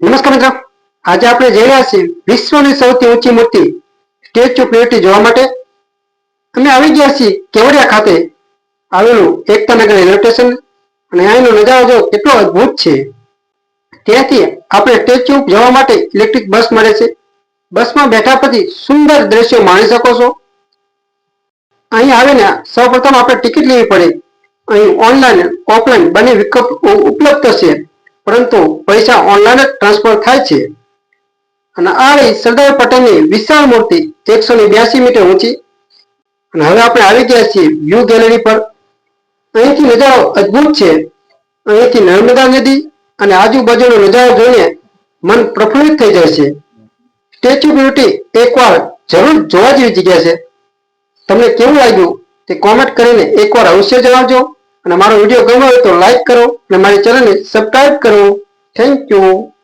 નમસ્કાર મિત્રો. આજે આપણે જઈ રહ્યા છીએ વિશ્વની સૌથી ઊંચી મૂર્તિ સ્ટેચ્યુ ઓફ યુનિટી જોવા માટે. અમે આવી ગયા છીએ કેવડિયા ખાતે. આવેલું એકતા નગર રેલવે સ્ટેશન. અને અહીંનો નજારો જો કેટલો અદ્ભુત છે. ત્યાંથી આપણે સ્ટેચ્યુ જવા માટે ઇલેક્ટ્રિક બસ મળે છે. બસમાં બેઠા પછી સુંદર દ્રશ્યો માણી શકો છો. અહીં આવીને સૌપ્રથમ આપણે ટિકિટ લેવી પડે. અહીં ઓનલાઈન ઓફલાઈન બંને વિકલ્પ ઉપલબ્ધ છે. પરંતુ પૈસા ઓનલાઈન જ ટ્રાન્સફર થાય છે. અને આ રહી સરદાર પટેલની વિશાળ મૂર્તિ, એકસો ને બ્યાસી મીટર ઊંચી. અને હવે આપણે આવી ગયા છીએ વ્યૂ ગેલેરી પર. અહીંથી નજારો અદ્ભુત છે. અહીંથી નર્મદા નદી અને આજુબાજુનો નજારો જોઈને મન પ્રફુલ્લિત થઈ જાય છે. સ્ટેચ્યુ બ્યુટી એકવાર જરૂર જોવા જેવી જગ્યા છે. તમને કેવું લાગ્યું તે કોમેન્ટ કરીને એકવાર અવશ્ય જણાવજો. અને મારો વીડિયો ગમ્યો હોય તો લાઈક કરો અને મારી ચેનલને સબસ્ક્રાઈબ કરો. Thank you.